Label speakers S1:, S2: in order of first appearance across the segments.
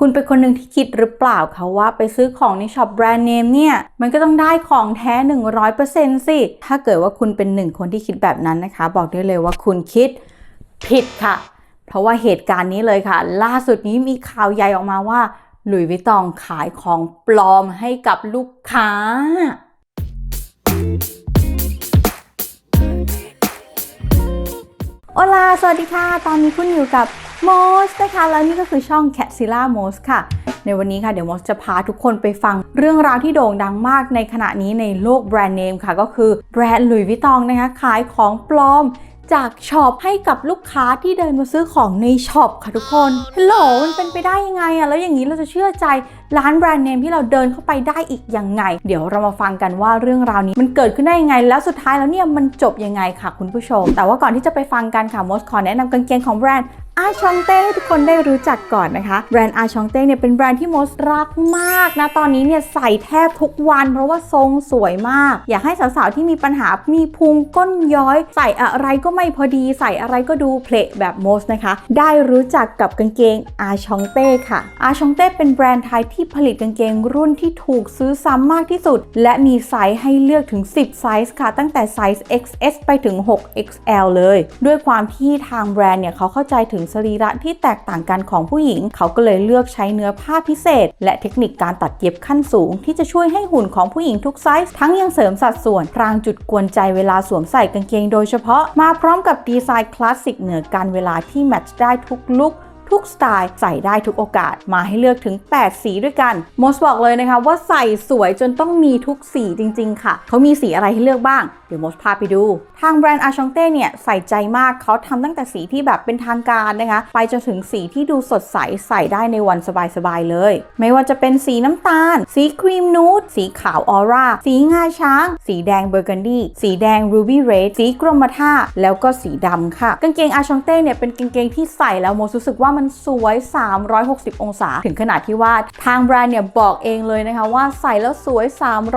S1: คุณเป็นคนหนึ่งที่คิดหรือเปล่าคะว่าไปซื้อของในช็อปแบรนด์เนมเนี่ย มันก็ต้องได้ของแท้ 100%สิ ถ้าเกิดว่าคุณเป็นหนึ่งคนที่คิดแบบนั้นนะคะ บอกได้เลยว่าคุณคิดผิดค่ะ เพราะว่าเหตุการณ์นี้เลยค่ะ ล่าสุดนี้มีข่าวใหญ่ออกมาว่าหลุยส์วิตตองขายของปลอมให้กับลูกค้าโอลา สวัสดีค่ะ ตอนนี้คุณอยู่กับ โมสนะคะแล้วนี่ก็คือช่อง c a t z i l l a m o s ค่ะ ในวันนี้ค่ะเดี๋ยวโมสจะพาทุกคนไปฟังเรื่องราวที่โด่งดังมากในขณะนี้ในโลกแบรนด์เนมค่ะ ก็คือแบรนด์หลุยส์วิตตองนะคะขายของปลอมจากช็อปให้กับลูกค้าที่เดินมาซื้อของในช็อปค่ะทุกคนฮัลโหลมันเป็นไปได้ยังไงอะแล้วอย่างนี้เราจะเชื่อใจร้านแบรนด์เนมที่เราเดินเข้าไปได้อีกยังไง เดี๋ยวเรามาฟังกันว่าเรื่องราวนี้มันเกิดขึ้นได้ยังไง แล้วสุดท้ายแล้วเนี่ยมันจบยังไงค่ะคุณผู้ชม แต่ว่าก่อนที่จะไปฟังกันค่ะมดขอแนะนำกางเกงของแบรนด์อาชองเต้ให้ทุกคนได้รู้จักก่อนนะคะ แบรนด์อาชองเต้เนี่ยเป็นแบรนด์ที่มดรักมากนะ ตอนนี้เนี่ยใส่แทบทุกวัน เพราะว่าทรงสวยมาก อยากให้สาวๆ ที่มีปัญหามีพุงก้นย้อย ใส่อะไรก็ไม่พอดี ใส่อะไรก็ดูเพลทแบบมดนะคะ ได้รู้จักกับกางเกงอาชองเต้ค่ะอาชองเต้เป็นแบรนด์ไทยที่ผลิตกางเกงรุ่นที่ถูกซื้อซ้ำมากที่สุด และมีไซส์ให้เลือกถึง 10 ไซส์ค่ะ ตั้งแต่ไซส์ XS ไปถึง 6XL เลย ด้วยความที่ทางแบรนด์เนี่ยเขาเข้าใจถึงสรีระที่แตกต่างกันของผู้หญิง เขาก็เลยเลือกใช้เนื้อผ้าพิเศษ และเทคนิคการตัดเย็บขั้นสูง ที่จะช่วยให้หุ่นของผู้หญิงทุกไซส์ทั้งยังเสริมสัดส่วนพรางจุดกวนใจเวลาสวมใส่กางเกงโดยเฉพาะมาพร้อมกับดีไซน์คลาสสิกเหนือการเวลาที่แมทช์ได้ทุกลุค ทุกสไตล์ใส่ได้ทุกโอกาสมาให้เลือกถึง 8 สีด้วยกันโมสบอกเลยนะคะว่าใส่สวยจนต้องมีทุกสีจริง ๆ ค่ะเขามีสีอะไรให้เลือกบ้างเดี๋ยวโมสพาไปดู ทางแบรนด์อาชองเต้เนี่ยใส่ใจมากเขาทำตั้งแต่สีที่แบบเป็นทางการนะคะ ไปจนถึงสีที่ดูสดใสใส่ได้ในวันสบายๆเลย ไม่ว่าจะเป็นสีน้ำตาล สีครีมนูดสีขาวออร่าสีงาช้าง สีแดงเบอร์กันดีสีแดงรูบี้เรดสีกรมท่าแล้วก็สีดำค่ะ กางเกงอาชองเต้เนี่ยเป็นกางเกงที่ใส่แล้วโมรู้สึกว่ามันสวย 360 องศา ถึงขนาดที่ว่าทางแบรนด์เนี่ยบอกเองเลยนะคะว่าใส่แล้วสวย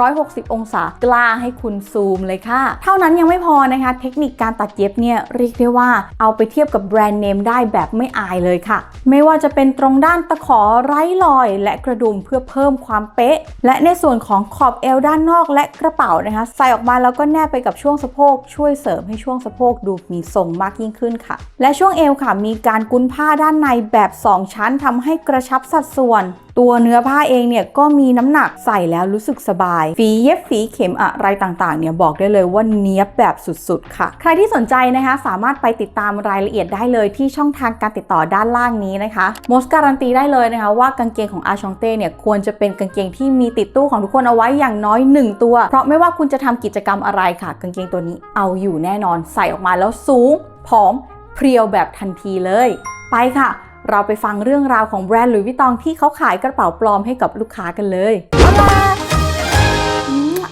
S1: 360 องศากล้าให้คุณซูมเลยค่ะเท่านั้นยังไม่พอนะคะ เทคนิคการตัดเย็บเนี่ยเรียกได้ว่าเอาไปเทียบกับแบรนด์เนมได้แบบไม่อายเลยค่ะ ไม่ว่าจะเป็นตรงด้านตะขอไร้รอย และกระดุมเพื่อเพิ่มความเป๊ะ และในส่วนของขอบเอวด้านนอกและกระเป๋านะคะ ใส่ออกมาแล้วก็แนบไปกับช่วงสะโพก ช่วยเสริมให้ช่วงสะโพกดูมีทรงมากยิ่งขึ้นค่ะ และช่วงเอวค่ะมีการกุนผ้าด้านในแบบ 2 ชั้นทำให้กระชับสัดส่วน ตัวเนื้อผ้าเองเนี่ยก็มีน้ำหนักใส่แล้วรู้สึกสบาย ฝีเย็บฝีเข็มอะไรต่างๆเนี่ยบอกได้เลยว่าเนี้ยบแบบสุดๆ ค่ะ ใครที่สนใจนะคะสามารถไปติดตามรายละเอียดได้เลยที่ช่องทางการติดต่อด้านล่างนี้นะคะมสการันตีได้เลยนะคะว่ากางเกงของอาชองเต้เนี่ยควรจะเป็นกางเกงที่มีติดตู้ของทุกคนเอาไว้อย่างน้อย 1 ตัว เพราะไม่ว่าคุณจะทำกิจกรรมอะไรค่ะ กางเกงตัวนี้เอาอยู่แน่นอนใส่ออกมาแล้วสูงผอมเพรียวแบบทันทีเลย ไปค่ะ เราไปฟังเรื่องราวของแบรนด์หลุยส์วิตตองที่เขาขายกระเป๋าปลอมให้กับลูกค้ากันเลยเอาล่ะ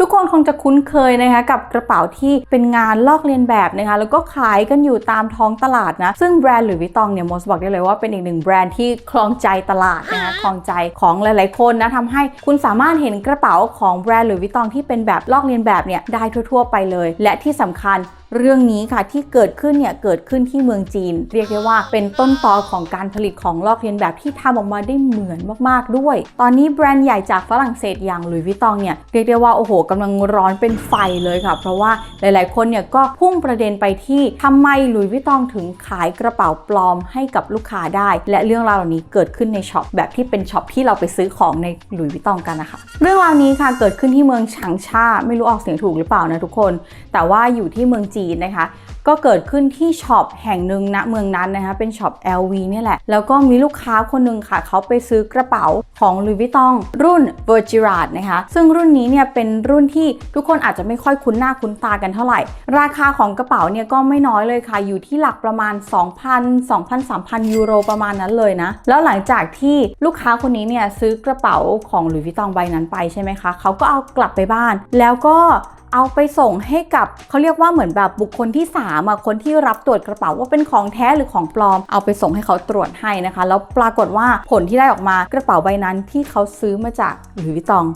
S1: ทุกคนคงจะคุ้นเคยนะคะกับกระเป๋าที่เป็นงานลอกเลียนแบบนะคะแล้วก็ขายกันอยู่ตามท้องตลาดนะ ซึ่งแบรนด์หลุยส์วิตตองเนี่ยมสบอกได้เลยว่าเป็นอีกหนึ่งแบรนด์ที่คลองใจตลาดนะคะคลองใจของหลาย ๆ คนนะทำให้คุณสามารถเห็นกระเป๋าของแบรนด์หลุยส์วิตตองที่เป็นแบบลอกเลียนแบบเนี่ยได้ทั่ว ๆ ไปเลย และที่สำคัญเรื่องนี้ค่ะที่เกิดขึ้นเนี่ยเกิดขึ้นที่เมืองจีน เรียกได้ว่าเป็นต้นตอของการผลิตของลอกเลียนแบบที่ทำออกมาได้เหมือนมากๆด้วย ตอนนี้แบรนด์ใหญ่จากฝรั่งเศสอย่างหลุยส์วิตตองเนี่ยเรียกได้ว่าโอ้โหกำลังร้อนเป็นไฟเลยค่ะ เพราะว่าหลายๆ คนเนี่ยก็พุ่งประเด็นไปที่ทำไมหลุยส์วิตตองถึงขายกระเป๋าปลอมให้กับลูกค้าได้ และเรื่องราวเหล่านี้เกิดขึ้นในช็อปแบบที่เป็นช็อปที่เราไปซื้อของในหลุยส์วิตตองกันนะคะ เรื่องราวนี้ค่ะเกิดขึ้นที่เมืองฉางชาไม่รู้ออกเสียงถูกหรือเปล่านะทุกคน แต่ว่าอยู่ที่เมืองจีนนะคะ ก็เกิดขึ้นที่ช็อปแห่งหนึ่งณเมืองนั้นนะคะ เป็นช็อป LV เนี่ยแหละ แล้วก็มีลูกค้าคนหนึ่งค่ะ เขาไปซื้อกระเป๋าของ Louis Vuitton รุ่น v e r g i r a d นะคะ ซึ่งรุ่นนี้เนี่ยเป็นรุ่นที่ทุกคนอาจจะไม่ค่อยคุ้นหน้าคุ้นตากันเท่าไหร่ ราคาของกระเป๋าเนี่ยก็ไม่น้อยเลยค่ะ อยู่ที่หลักประมาณ 2,000 2,000 3,000 ยูโรประมาณนั้นเลยนะ แล้วหลังจากที่ลูกค้าคนนี้เนี่ยซื้อกระเป๋าของ Louis Vuitton ใบนั้นไปใช่ไหมคะ เขาก็เอากลับไปบ้าน แล้วก็ เอาไปส่งให้กับเขาเรียกว่าเหมือนแบบบุคคลที่3อะคนที่รับตรวจกระเป๋าว่าเป็นของแท้หรือของปลอม เอาไปส่งให้เขาตรวจให้นะคะ แล้วปรากฏว่าผลที่ได้ออกมากระเป๋าใบนั้นที่เขาซื้อมาจากหรือวิตตอง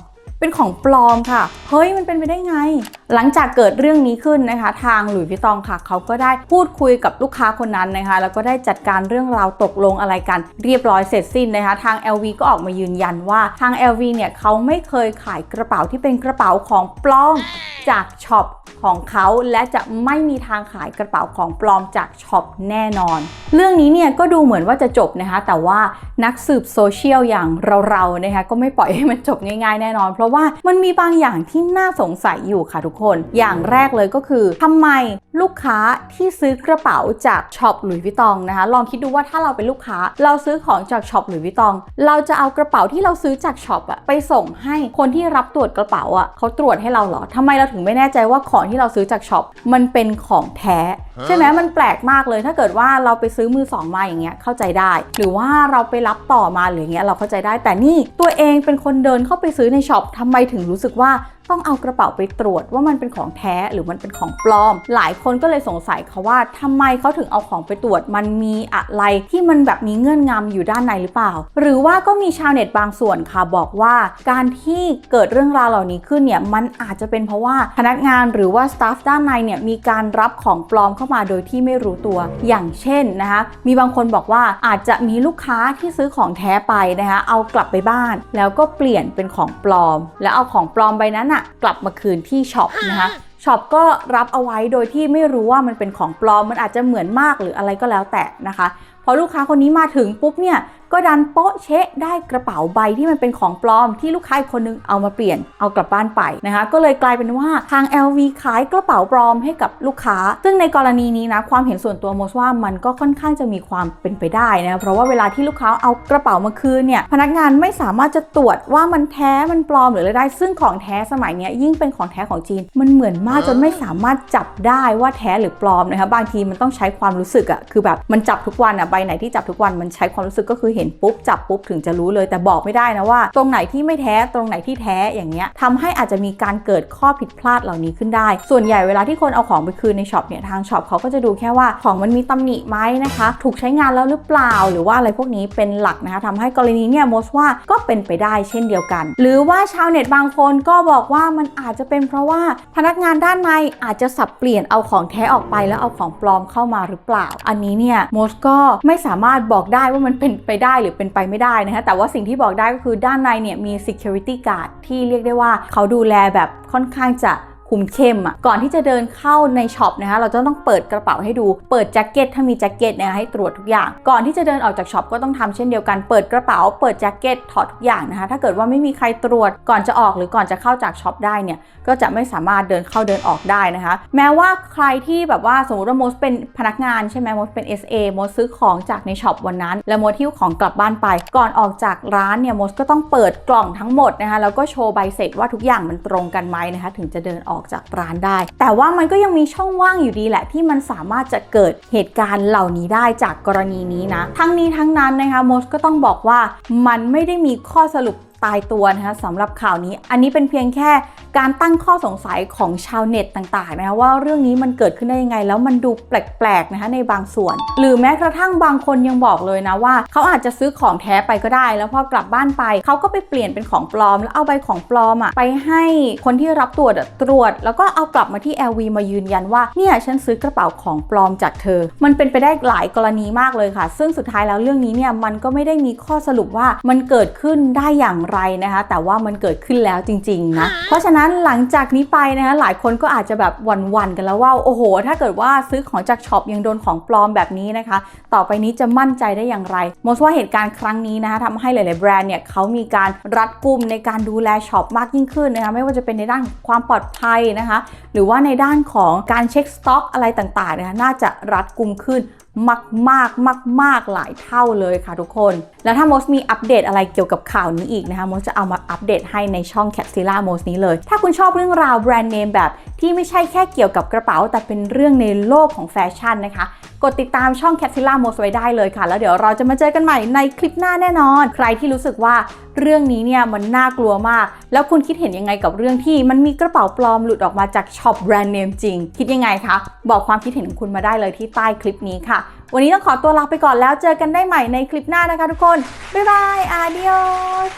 S1: เป็นของปลอมค่ะ เฮ้ยมันเป็นไปได้ไง หลังจากเกิดเรื่องนี้ขึ้นนะคะ ทางหลุยส์วิตตองค่ะ เขาก็ได้พูดคุยกับลูกค้าคนนั้นนะคะ แล้วก็ได้จัดการเรื่องราวตกลงอะไรกัน เรียบร้อยเสร็จสิ้นนะคะ ทาง LV ก็ออกมายืนยันว่าทาง LV เนี่ยเขาไม่เคยขายกระเป๋าที่เป็นกระเป๋าของปลอมจากช็อปของเขาและจะไม่มีทางขายกระเป๋าของปลอมจากช็อปแน่นอน เรื่องนี้เนี่ยก็ดูเหมือนว่าจะจบนะคะ แต่ว่านักสืบโซเชียลอย่างเราๆนะคะก็ไม่ปล่อยให้มันจบง่ายๆแน่นอนเพราะว่ามันมีบางอย่างที่น่าสงสัยอยู่ค่ะทุกคน อย่างแรกเลยก็คือทำไม ลูกค้าที่ซื้อกระเป๋าจากช็อปหลุยส์วิตตองนะคะ ลองคิดดูว่าถ้าเราเป็นลูกค้า เราซื้อของจากช็อปหลุยส์วิตตอง เราจะเอากระเป๋าที่เราซื้อจากช็อปอะไปส่งให้คนที่รับตรวจกระเป๋าอะเขาตรวจให้เราเหรอทำไมเราถึงไม่แน่ใจว่าของที่เราซื้อจากช็อปมันเป็นของแท้ ใช่ไหมมันแปลกมากเลยถ้าเกิดว่าเราไปซื้อมือสองมาอย่างเงี้ยเข้าใจได้ หรือว่าเราไปรับต่อมาหรืออย่างเงี้ยเราเข้าใจได้แต่นี่ตัวเองเป็นคนเดินเข้าไปซื้อในช็อปทำไมถึงรู้สึกว่า ต้องเอากระเป๋าไปตรวจว่ามันเป็นของแท้หรือมันเป็นของปลอม หลายคนก็เลยสงสัยเขาว่าทำไมเขาถึงเอาของไปตรวจ มันมีอะไรที่มันแบบมีเงื่อนงำอยู่ด้านในหรือเปล่า หรือว่าก็มีชาวเน็ตบางส่วนค่ะบอกว่า การที่เกิดเรื่องราวเหล่านี้ขึ้นเนี่ยมันอาจจะเป็นเพราะว่าพนักงานหรือว่าสตาฟด้านในเนี่ยมีการรับของปลอมเข้ามาโดยที่ไม่รู้ตัว อย่างเช่นนะคะมีบางคนบอกว่าอาจจะมีลูกค้าที่ซื้อของแท้ไปนะคะเอากลับไปบ้าน แล้วก็เปลี่ยนเป็นของปลอม แล้วเอาของปลอมใบนั้นอะกลับมาคืนที่ช็อปนะคะช็อปก็รับเอาไว้โดยที่ไม่รู้ว่ามันเป็นของปลอม มันอาจจะเหมือนมากหรืออะไรก็แล้วแต่นะคะ พอลูกค้าคนนี้มาถึงปุ๊บเนี่ย ก็ดันโป๊ะเชะได้กระเป๋าใบที่มันเป็นของปลอมที่ลูกค้าอีกคนนึงเอามาเปลี่ยนเอากลับบ้านไปนะคะก็เลยกลายเป็นว่าทาง LV ขายกระเป๋าปลอมให้กับลูกค้า ซึ่งในกรณีนี้นะความเห็นส่วนตัวโมสว่ามันก็ค่อนข้างจะมีความเป็นไปได้นะเพราะว่าเวลาที่ลูกค้าเอากระเป๋ามาคืนเนี่ยพนักงานไม่สามารถจะตรวจว่ามันแท้มันปลอมหรืออะไรได้ ซึ่งของแท้สมัยนี้ยยิ่งเป็นของแท้ของจีน มันเหมือนมากจนไม่สามารถจับได้ว่าแท้หรือปลอมนะคะบางทีมันต้องใช้ความรู้สึกอะคือแบบมันจับทุกวันอะใบไหนที่จับทุกวันมันใช้ความรู้สึกก็คือเห็นปุ๊บจับปุ๊บถึงจะรู้เลย แต่บอกไม่ได้นะว่า ตรงไหนที่ไม่แท้ตรงไหนที่แท้อย่างเงี้ยทำให้อาจจะมีการเกิดข้อผิดพลาดเหล่านี้ขึ้นได้ ส่วนใหญ่เวลาที่คนเอาของไปคืนในช็อปเนี่ยทางช็อปเขาก็จะดูแค่ว่าของมันมีตำหนิไหมนะคะ ถูกใช้งานแล้วหรือเปล่า หรือว่าอะไรพวกนี้เป็นหลักนะคะทำให้กรณีเนี่ยมสว่าก็เป็นไปได้เช่นเดียวกัน หรือว่าชาวเน็ตบางคนก็บอกว่ามันอาจจะเป็นเพราะว่าพนักงานด้านในอาจจะสับเปลี่ยนเอาของแท้ออกไปแล้วเอาของปลอมเข้ามาหรือเปล่า อันนี้เนี่ยมสก็ไม่สามารถบอกได้ว่ามันเป็นไปได้หรือเป็นไปไม่ได้นะคะแต่ว่าสิ่งที่บอกได้ก็คือด้านในเนี่ยมี security guard ที่เรียกได้ว่าเขาดูแลแบบค่อนข้างจะ คุมเข้มอะก่อนที่จะเดินเข้าในช็อปนะคะเราจะต้องเปิดกระเป๋าให้ดู เปิดแจ็คเก็ตถ้ามีแจ็คเก็ตนะคะให้ตรวจทุกอย่าง ก่อนที่จะเดินออกจากช็อปก็ต้องทำเช่นเดียวกันเปิดกระเป๋า เปิดแจ็คเก็ตถอดทุกอย่างนะคะถ้าเกิดว่าไม่มีใครตรวจก่อนจะออกหรือก่อนจะเข้าจากช็อปได้เนี่ยก็จะไม่สามารถเดินเข้าเดินออกได้นะคะ แม้ว่าใครที่แบบว่าสมมติว่าโมสเป็นพนักงานใช่ไหมโมสเป็น SA โมสซื้อของจากในช็อปวันนั้น แล้วโมสหิ้วของกลับบ้านไป ก่อนออกจากร้านเนี่ยโมสก็ต้องเปิดกล่องทั้งหมดนะคะแล้วก็โชว์ใบเสร็จว่าทุกอย่างมันตรงกันไหมนะคะถึงจะเดินออกอกจากร้านได้ แต่ว่ามันก็ยังมีช่องว่างอยู่ดีแหละ ที่มันสามารถจะเกิดเหตุการณ์เหล่านี้ได้จากกรณีนี้นะ ทั้งนี้ทั้งนั้นนะคะโมสก็ต้องบอกว่ามันไม่ได้มีข้อสรุป ตายตัวนะคะสำหรับข่าวนี้ อันนี้เป็นเพียงแค่การตั้งข้อสงสัยของชาวเน็ตต่างๆนะคะว่าเรื่องนี้มันเกิดขึ้นได้ยังไง แล้วมันดูแปลกๆนะคะในบางส่วน หรือแม้กระทั่งบางคนยังบอกเลยนะว่า เขาอาจจะซื้อของแท้ไปก็ได้ แล้วพอกลับบ้านไป เขาก็ไปเปลี่ยนเป็นของปลอม แล้วเอาใบของปลอมอะไปให้คนที่รับตรวจตรวจ แล้วก็เอากลับมาที่ LV มายืนยันว่าเนี่ยฉันซื้อกระเป๋าของปลอมจากเธอ มันเป็นไปได้หลายกรณีมากเลยค่ะ ซึ่งสุดท้ายแล้วเรื่องนี้เนี่ยมันก็ไม่ได้มีข้อสรุปว่ามันเกิดขึ้นได้อย่างไรนะคะ แต่ว่ามันเกิดขึ้นแล้วจริงๆนะเพราะฉะนั้นหลังจากนี้ไปนะคะหลายคนก็อาจจะแบบหวั่นๆกันแล้วว่าโอ้โห ถ้าเกิดว่าซื้อของจากช็อปยังโดนของปลอมแบบนี้นะคะ ต่อไปนี้จะมั่นใจได้อย่างไรโมสว่าเหตุการณ์ครั้งนี้นะคะทำให้หลายๆแบรนด์เนี่ยเขามีการรัดกุมในการดูแลช็อปมากยิ่งขึ้นนะคะไม่ว่าจะเป็นในด้านความปลอดภัยนะคะ หรือว่าในด้านของการเช็คสต็อกอะไรต่างๆนะคะน่าจะรัดกุมขึ้น มากมากมากมากหลายเท่าเลยค่ะทุกคน แล้วถ้าโมสมีอัปเดตอะไรเกี่ยวกับข่าวนี้อีกนะคะโมสจะเอามาอัปเดตให้ในช่อง c a p s i l a m o s นี้เลย ถ้าคุณชอบเรื่องราวแบรนด์เนมแบบที่ไม่ใช่แค่เกี่ยวกับกระเป๋า แต่เป็นเรื่องในโลกของแฟชั่นนะคะ กดติดตามช่อง c a p s i l a m o s ไว้ได้เลยค่ะ แล้วเดี๋ยวเราจะมาเจอกันใหม่ในคลิปหน้าแน่นอน ใครที่รู้สึกว่าเรื่องนี้เนี่ยมันน่ากลัวมาก แล้วคุณคิดเห็นยังไงกับเรื่องที่มันมีกระเป๋าปลอมหลุดออกมาจากช็อปแบรนด์เนมจริง คิดยังไงคะ บอกความคิดเห็นของคุณมาได้เลยที่ใต้คลิปนี้ค่ะ วันนี้ต้องขอตัวลาไปก่อนแล้วเจอกันได้ใหม่ในคลิปหน้านะคะทุกคน บ๊ายบายอาเดียส